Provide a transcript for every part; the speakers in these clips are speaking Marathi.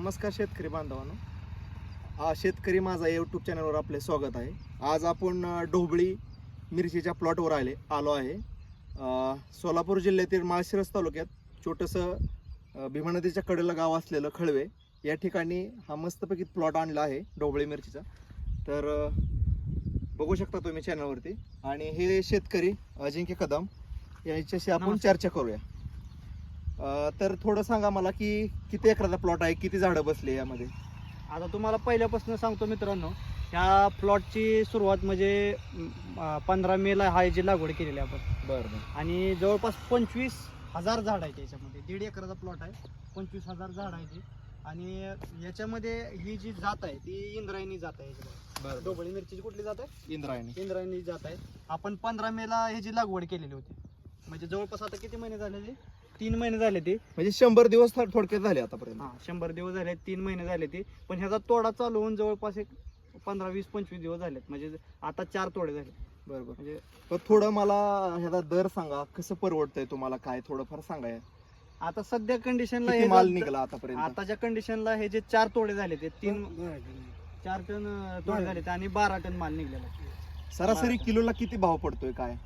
नमस्कार शेतकरी बांधवांनो. हा शेतकरी माझा यूट्यूब चॅनलवर आपले स्वागत आहे. आज आपण ढोबळी मिरचीच्या प्लॉटवर आले आलो आहे. सोलापूर जिल्ह्यातील माळशिरस तालुक्यात छोटंसं अ, भीमा नदीच्या कडेला गाव असलेलं खळवे या ठिकाणी हा मस्तपैकी प्लॉट आणला आहे ढोबळी मिरचीचा. तर बघू शकता तुम्ही चॅनलवरती आणि हे शेतकरी अजिंक्य कदम यांच्याशी आपण. चर्चा करूया. तर थोडं सांगा मला की किती एकराचा प्लॉट आहे किती झाडं बसली यामध्ये? आता तुम्हाला पहिल्यापासून सांगतो मित्रांनो ह्या प्लॉटची सुरुवात म्हणजे पंधरा मेला हा याची लागवड केलेली आहे आपण. बरं आणि जवळपास पंचवीस हजार झाड आहे त्याच्यामध्ये दीड एकराचा प्लॉट आहे पंचवीस हजार झाड आहे आणि याच्यामध्ये ही जी जात आहे ती इंद्रायणी जात आहे याच्यामध्ये. बरं ढोबळी मिरचीची कुठली जात आहे? इंद्रायणी. इंद्रायणी जात आहे. आपण पंधरा मेला ह्याची लागवड केलेली होती म्हणजे जवळपास आता किती महिने झाले ते तीन महिने झाले ते. म्हणजे शंभर दिवस थोड- थोडक्यात झाले आतापर्यंत. हा शंभर दिवस झाले तीन महिने झाले ते. पण ह्याचा तोडा चालू होऊन जवळपास एक पंधरा वीस पंचवीस दिवस झालेत. म्हणजे आता चार तोडे झाले. बरं बरं म्हणजे तर थोडं मला ह्याचा दर सांगा. कसं परवडतंय तुम्हाला? काय? थोडंफार सांगा या. आता सध्या कंडिशनला किती माल निघाला आतापर्यंत? आताच्या कंडिशनला हे जे चार तोडे झाले ते तीन चार टन अं, तोडे झाले आणि बारा टन माल निघलेला आहे. सरासरी किलोला किती भाव पडतोय? काय?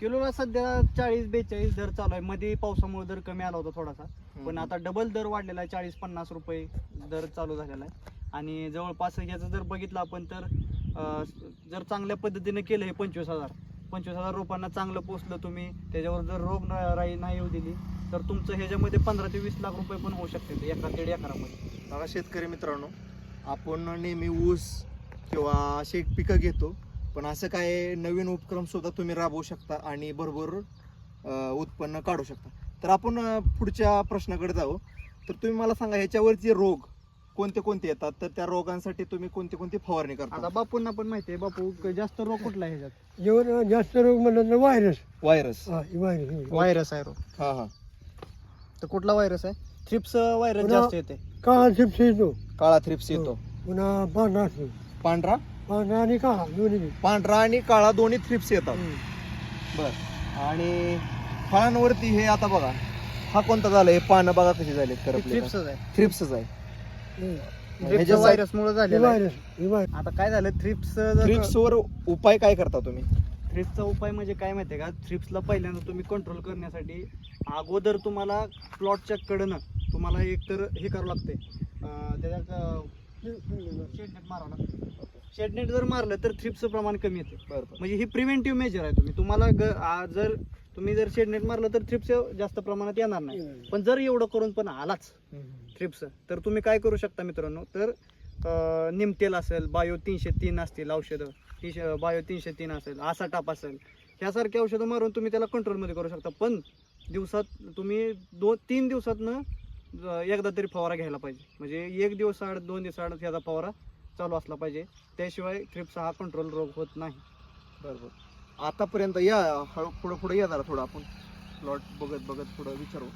किलोला सध्या चाळीस बेचाळीस दर चालू आहे. मध्ये पावसामुळे दर कमी आला होता थोडासा. पण आता डबल दर वाढलेला आहे. चाळीस पन्नास रुपये दर चालू झालेला आहे. आणि जवळपास याचं जर बघितलं आपण तर जर चांगल्या पद्धतीने केलं हे पंचवीस हजार. पंचवीस हजार रोपांना चांगलं पोचलं तुम्ही. त्याच्यावर जर रोग राई नाही येऊ दिली तर तुमचं ह्याच्यामध्ये पंधरा ते वीस लाख रुपये पण होऊ शकते ते एका दीड एकरामध्ये. बघा शेतकरी मित्रांनो आपण नेहमी ऊस किंवा अशी एक पिकं घेतो. पण असं काय नवीन उपक्रम सुद्धा तुम्ही राबवू शकता आणि भरपूर अं, उत्पन्न काढू शकता. तर आपण पुढच्या प्रश्नाकडे जाऊ. तर तुम्ही मला सांगा ह्याच्यावरचे रोग कोणते कोणते येतात? तर त्या रोगांसाठी तुम्ही कोणती कोणती फवारणी आता करता बापूंना पण माहिती आहे बापू क- जास्त रोग कुठला आहे ह्याच्यात? जेवण जास्त रोग म्हणलं तर व्हायरस. व्हायरस. हा व्हायरस व्हायरस. आहे रोग. हा हा. तर कुठला व्हायरस आहे? थ्रिप्स व्हायरस जास्त येते. काळा चिप्स येतो. काळा थ्रिप्स येतो. पुन्हा पांढरा पांढरा? पांढरा आणि काळा दोन्ही बी. पांढरा आणि काळा दोन्ही थ्रिप्स येतात. बर. आणि फळांवरती हे आता बघा हा कोणता झाला? हे पानं बघा कशी झाले तर थ्रिप्सच आहे. थ्रिप्सच आहे. हम्म. ह्याच्या व्हायरस मुळे हे झालेला आहे. हे आता काय झालं? थ्रिप्स थ्रिप्स वर उपाय काय करता तुम्ही? थ्रिप्सचा उपाय म्हणजे काय माहितीये का? थ्रिप्सला पहिल्यांदा तुम्ही कंट्रोल करण्यासाठी अगोदर तुम्हाला प्लॉटच्या कडनं तुम्हाला एक तर हे करावं लागतंय. अं, त्याच्यात मारावं लागतं शेडनेट जर मारलं तर थ्रिप्सचं प्रमाण कमी येते. बरोबर म्हणजे ही प्रिव्हेंटिव्ह मेजर आहे तुम्ही. तुम्हाला ग- आ- जर तुम्ही जर शेडनेट मारलं तर थ्रिप्स जास्त प्रमाणात येणार नाही. पण जर एवढं करून पण आलाच थ्रिप्स तर तुम्ही काय करू शकता मित्रांनो? तर अं, निमतेल असेल बायो तीनशे तीन असतील औषधं तीनशे बायो तीनशे तीन असेल आसा टाप असेल ह्यासारखी औषधं मारून तुम्ही त्याला कंट्रोलमध्ये करू शकता. पण दिवसात तुम्ही दोन तीन दिवसातनं एकदा तरी फवारा घ्यायला पाहिजे. म्हणजे एक दिवस आड दोन दिवस आड ह्याचा फवारा चालू असला पाहिजे. त्याशिवाय थ्रिप्स हा कंट्रोल रोग होत नाही. बरोबर. आतापर्यंत या हळू पुढे पुढे या जरा थोडं आपण. प्लॉट बघत बघत पुढं विचारू.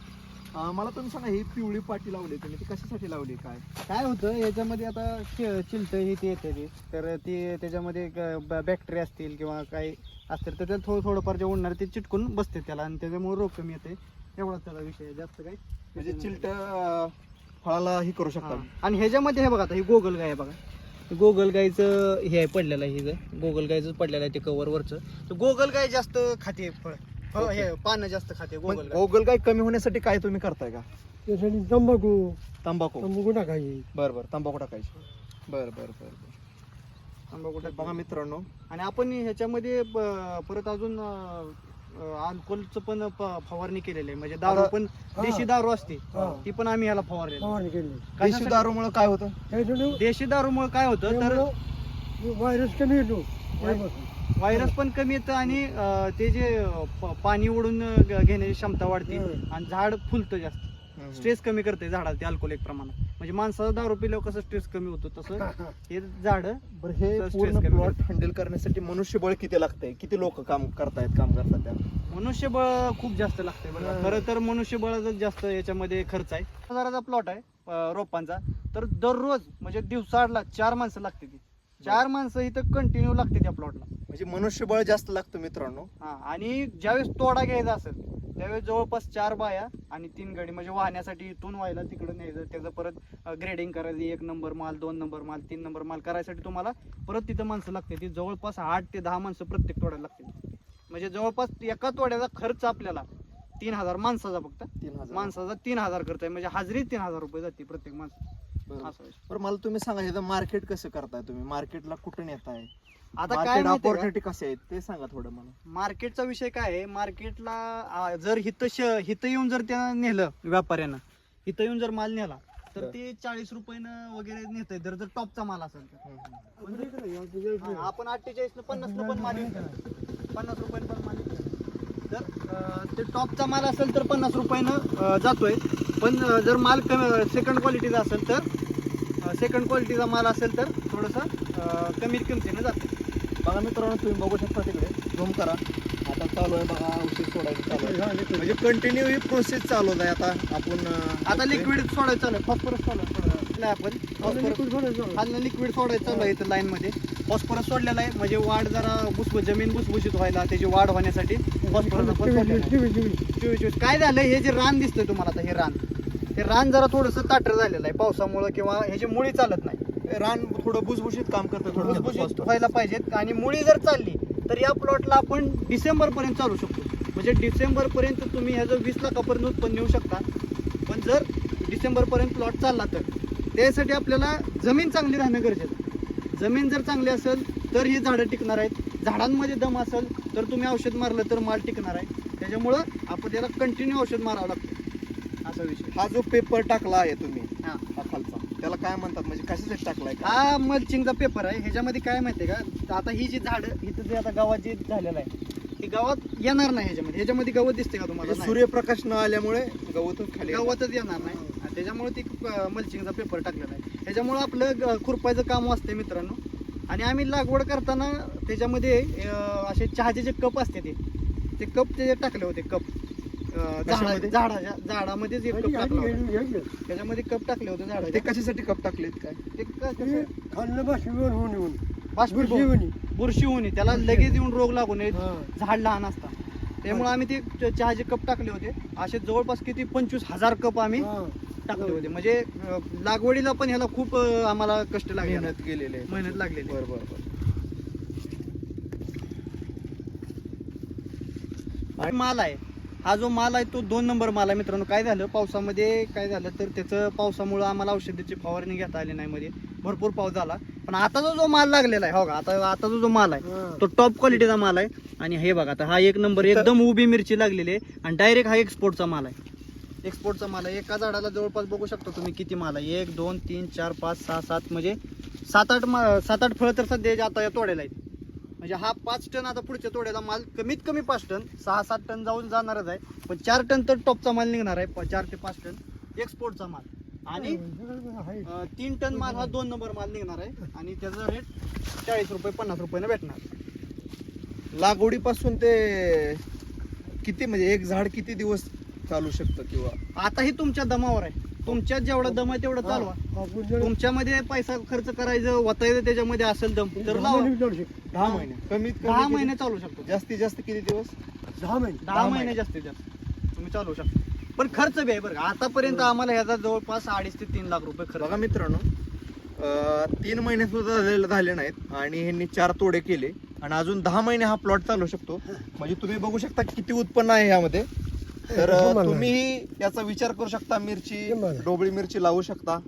अं, मला तुम्ही सांगा ही पिवळी पाटी लावली तुम्ही ती कशासाठी लावली काय? काय होतं याच्यामध्ये आता चिलट ही ते येते ती. तर ती त्याच्यामध्ये बॅक्टेरिया असतील किंवा काही असतील तर त्याला थोडं थोडंफार जे उडणार ते चिटकून बसते त्याला आणि त्याच्यामुळे रोग कमी येते. एवढाच त्याचा विषय आहे, जास्त काय म्हणजे चिलट फळाला ही करू शकता हा. आणि ह्याच्यामध्ये हे बघा आता ही गोगल गाय आहे बघा. गोगल गायचं हे आहे पडलेलं आहे हिचं गोगल गायचं पडलेलं आहे ते कवर वरचं. तर गोगल गाय जास्त खाते फळ. फळ हे पानं जास्त खाते गोगल गाय. गोगल काय कमी होण्यासाठी काय तुम्ही करताय का? त्यासाठी तंबाखू. तंबाखू. तंबाखू टाकायची बर बर. तंबाखू टाकायची बर बर बर बर. आंबा कुठं बघा मित्रांनो. आणि आपण ह्याच्यामध्ये ब- परत अजून अल्कोहोलचं पण प- फवारणी केलेली आहे म्हणजे दारू आता- पण हा. देशी दारू असते हा. ती पण आम्ही ह्याला फवारलेली फवारणी केली देशी कशासाठी? दारूमुळे काय होतं त्याच्यानं देशी दारूमुळे काय होतं तर त्यामुळं व्हायरस कमी येतो. व्हायरस पण कमी येतं आणि अं, ते जे प- पाणी ओढून अं, ग- घेण्याची क्षमता वाढते हम्म. आणि झाड फुलतं जास्त स्ट्रेस कमी करते झाडाला ते अल्कोहोल एक प्रमाणात म्हणजे माणसाचा दारू पिल्यावर कसं स्ट्रेस कमी होतो तसं हे झाड बरं हे तर पूर्ण stress कमी प्लॉट हँडल करण्यासाठी मनुष्यबळ किती लागतंय? किती लोक काम करतायत काम करतात त्यात? मनुष्यबळ खूप जास्त लागते बघा. हं. खरं तर मनुष्यबळाचा जास्त याच्यामध्ये खर्च आहे. हजाराचा प्लॉट आहे अं, रोपांचा. तर दररोज म्हणजे दिवसाडला चार माणसं लागते ती. चार माणसं इथं कंटिन्यू लागते त्या प्लॉटला म्हणजे मनुष्यबळ जास्त लागतं मित्रांनो. हा आणि ज्यावेळेस तोडा घ्यायचा असेल त्यावेळेस जवळपास चार बाया आणि तीन गाडी म्हणजे वाहण्यासाठी इथून व्हायला तिकडं न्यायचं त्याचं परत ग्रेडिंग करायची एक नंबर माल दोन नंबर माल तीन नंबर माल करायसाठी तुम्हाला परत तिथं माणसं लागते ती जवळपास आठ ते दहा माणसं प्रत्येक तोड्याला लागतील. म्हणजे जवळपास एका तोड्याचा खर्च आपल्याला तीन हजार माणसाचा फक्त. तीन हजार. माणसाचा तीन हजार खर्च आहे. म्हणजे हाजरी तीन हजार रुपये जाते प्रत्येक माणसं. बरं. मला तुम्ही सांगा मार्केट कसं करताय तुम्ही? मार्केटला कुठून येताय? आता काय मार्केट माहितीये का? ऑपॉर्च्युनिटी कसे आहेत ते सांगा थोडं मला मार्केटचा विषय काय आहे मार्केटला आ, जर श हिथं येऊन जर त्या नेलं व्यापाऱ्यानं हिथं येऊन जर माल नेला तर बरं. ते चाळीस रुपयानं वगैरे नेत जर जर टॉपचा माल असेल तर. हा, आपण अठ्ठेचाळीस न पन्नास न पण माल विकतो. पन्नास रुपयानं पण माल विकतो. जर अं, ते टॉपचा माल असेल तर पन्नास रुपयानं अं, जातोय पण अं, जर माल कमी सेकंड क्वालिटीचा असेल तर सेकंड क्वालिटीचा माल असेल तर थोडंसं कमी किमतीनं जातो बघा मित्रांनो तुम्ही बघू शकता तिकडे. झूम करा. आता चालू आहे बघा औषध सोडायचं चालू आहे. म्हणजे कंटिन्यू ही प्रोसेस चालू आहे आता. आपण आता लिक्विड सोडायचं चालू आहे. फॉस्फरस सोडायचं आपण फॉस्फरस लिक्विड सोडायचं. खालनं लिक्विड सोडायचं चालू आहे इथं लाईन मध्ये. फॉस्फरस सोडलेला आहे. म्हणजे वाढ जरा भुसभुस जमीन भुसभुशीत व्हायला त्याची वाढ होण्यासाठी फॉस्फरस काय झालं? हे जे रान दिसतंय तुम्हाला आता हे रान. हे रान जरा थोडंसं ताटर झालेलं आहे. पावसामुळं किंवा ह्याची मुळी चालत नाही. रान थोडं भुसभुशीत काम करतं थोडं भुसभुशीत व्हायला पाहिजेत. आणि मुळी जर चालली तर या प्लॉटला आपण डिसेंबर पर्यंत चालू शकतो. म्हणजे डिसेंबर पर्यंत तुम्ही ह्याचं वीस लाखापर्यंत उत्पन्न येऊ शकता. पण जर डिसेंबर पर्यंत प्लॉट चालला तर त्यासाठी आपल्याला जमीन चांगली राहणं गरजेचं आहे. जमीन जर चांगली असेल तर ही झाडं टिकणार आहेत. झाडांमध्ये दम असेल तर तुम्ही औषध मारलं तर माल टिकणार आहे. त्याच्यामुळं आपण त्याला कंटिन्यू औषध मारावं लागतं. असा विषय. हा जो पेपर टाकला आहे तुम्ही त्याला काय म्हणतात म्हणजे कशासाठी टाकलाय का? हा मल्चिंगचा पेपर आहे. ह्याच्यामध्ये काय माहितीये का? आता ही जी झाड इथं जे आता गावात जे झालेलं आहे ही गावात येणार नाही ह्याच्यामध्ये. ह्याच्यामध्ये गवत दिसते का तुम्हाला? नाही. सूर्यप्रकाश न आल्यामुळे गवतच खाली येतं. गवतच येणार नाही. आणि त्याच्यामुळे ती मल्चिंगचा पेपर टाकलेला आहे. ह्याच्यामुळे आपलं ग- खुरपायचं काम वाचते मित्रांनो. आणि आम्ही लागवड करताना त्याच्यामध्ये अं, असे चहाचे जे कप असते ते ते कप ते टाकले होते कप. झाडा कशामध्ये? झाडाच्या झाडामध्येच एक कप टाकला होता. त्याच्यामध्ये कप टाकले होते ते झाडाचे कशासाठी कप टाकलेत काय? ते क- ते कसं? खाल्लं बाष्पीभवन होऊन येऊन. बाष्पीभवन. बुरशी होणी. बुरशी होणे त्याला लगेच येऊन रोग लागू नये हा. झाड लहान असतात. त्यामुळे आम्ही ते च- चहाचे कप टाकले होते असे जवळपास किती? पंचवीस हजार कप आम्ही हा. टाकले होते. म्हणजे अं, लागवडीला पण ह्याला खूप अं, आम्हाला कष्ट लागले. मेहनत केलेली आहे. मेहनत लागलेली बरं बरं बरं. आणि माल आहे. हा जो माल आहे तो दोन नंबर माल आहे मित्रांनो. काय झालं? पावसामध्ये काय झालं तर त्याचं पावसामुळं आम्हाला औषधाची फवारणी घेता आली नाही मध्ये. भरपूर पाऊस झाला. पण आता जो जो माल लागलेला आहे हो का? आता आता जो जो माल आहे. तो टॉप क्वालिटीचा माल आहे. आणि हे बघा आता हा एक नंबर एकदम उभी मिरची लागलेली आहे आणि डायरेक्ट हा एक्सपोर्टचा माल आहे. एक्सपोर्टचा माल आहे. एका झाडाला जवळपास बघू शकतो तुम्ही किती माल आहे. एक दोन तीन चार पाच सहा सात म्हणजे सात आठ सात आठ फळं तर सध्या आता या तोड्याला आहेत. म्हणजे हा पाच टन आता पुढच्या तोड्याला माल कमीत कमी पाच टन सहा सात टन जाऊन जाणारच आहे. पण चार टन तर टॉपचा माल निघणार आहे प- चार ते पाच टन एक्सपोर्टचा माल. आणि तीन टन माल हा दोन नंबर माल निघणार आहे. आणि त्याचा रेट चाळीस रुपये पन्नास रुपयानं भेटणार. लागवडीपासून ते किती म्हणजे एक झाड किती दिवस चालू शकतं किंवा? आता ही तुमच्या दमावर आहे. तुमच्या जेवढा दम आहे तेवढं चालवा. तुमच्यामध्ये पैसा खर्च करायचं वतायचं त्याच्यामध्ये असेल दम तर दहा लावा. महिने. दहा कमीत कमी दहा किती? महिने चालू शकतो. जास्तीत जास्त किती दिवस? दहा महिने. दहा महिने. जास्तीत जास्त. तुम्ही चालू शकता. पण खर्च बी आहे बरं का. आतापर्यंत आम्हाला ह्याचा जवळपास अडीच ते तीन लाख रुपये खर्च बघा मित्रांनो अं, तीन महिने सुद्धा झालेले झाले नाहीत आणि ह्यांनी चार तोडे केले. आणि अजून दहा महिने हा प्लॉट चालू शकतो. म्हणजे तुम्ही बघू शकता किती उत्पन्न आहे यामध्ये तर. तुम्ही याचा विचार करू शकता मिरची. डोबळी मिरची लावू शकता.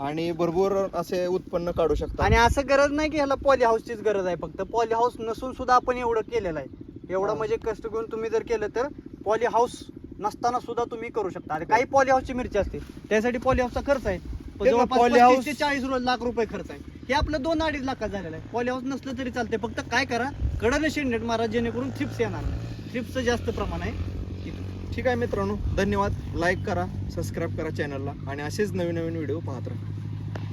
आणि भरपूर असे उत्पन्न काढू शकता. आणि असं गरज नाही की ह्याला पॉली हाऊसचीच गरज आहे फक्त पॉली हाऊस नसून सुद्धा आपण एवढं केलेलं आहे. एवढं. म्हणजे कष्ट घेऊन तुम्ही जर केलं तर पॉली हाऊस नसताना सुद्धा तुम्ही करू शकता. आणि काही पॉली हाऊसची मिरची असते त्यासाठी पॉली हाऊसचा खर्च आहे. पण तेच ना, जवळपास poly 35 house- ते चाळीस लाख रुपये खर्च आहे. हे आपलं दोन अडीच लाखात झालेलं आहे. पॉली हाऊस नसलं तरी चालते फक्त काय करा कडनं शेंडेट मारा जेणेकरून थ्रिप्स येणार. थ्रिप्सचं जास्त प्रमाण आहे. ठीक आहे मित्रांनो धन्यवाद. लाईक करा सबस्क्राईब करा चॅनलला आणि असेच नवीन नवीन व्हिडिओ पाहत राहा.